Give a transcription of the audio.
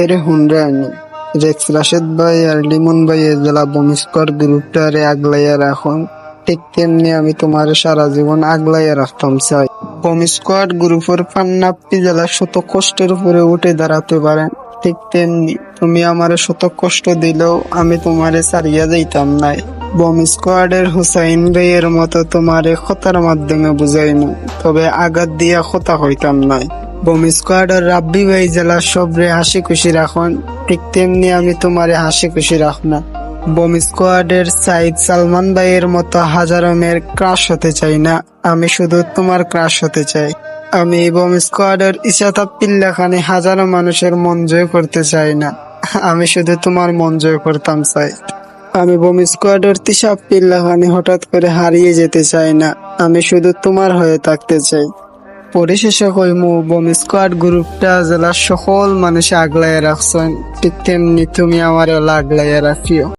এরে হুনরে আনি। রেক্স রাশেদ ভাই আর লিমন ভাই জেলা বমিস্কর গ্রুপটারে আগলাইয়া রাখুন। ঠিক তেমনি আমি তোমার সারা জীবন আগলাইয়া রাখতাম, চাই। বমিস্কোয়াড গ্রুপের পান্নাপ্পি জেলা শত কষ্টের উপরে উঠে দাঁড়াতে পারেন। ঠিক তেমনি তুমি আমারে শত কষ্ট দিলেও আমি তোমারে ছাড়িয়া যাইতাম নাই। বম স্কোয়াডের হুসাইন ভাইয়ের মতো তোমারে খতার মাধ্যমে বুঝাইমু, তবে আঘাত দিয়া খতা হইতাম নাই। বম স্কোয়াডের রাব্বি ভাই জেলা সবরে হাসি খুশি রাখুন। ঠিক তেমনি আমি তোমারে হাসি খুশি রাখব বম স্কোয়াডের সাইদ সালমান ভাইয়ের মতো হাজারো মেয়ের ক্রাশ হতে চাই না। আমি শুধু তোমার ক্রাশ হতে চাই। আমি বম স্কোয়াডের ইশাতা পিল্লাখানে হাজারো মানুষের মন জয় করতে চাই না। আমি শুধু তোমার মন জয় করতাম চাই আমি বম স্কোয়াডের তিসাব পিল্লাখানে হঠাৎ করে হারিয়ে যেতে চাই না। আমি শুধু তোমার হয়ে থাকতে চাই। পরিশেষে কইমু, বোম স্কোয়াড গ্রুপটা জেলার সকল মানুষ আগলাইয়া রাখছেন। ঠিক তেমনি তুমি আমারও আগলাইয়া রাখিও।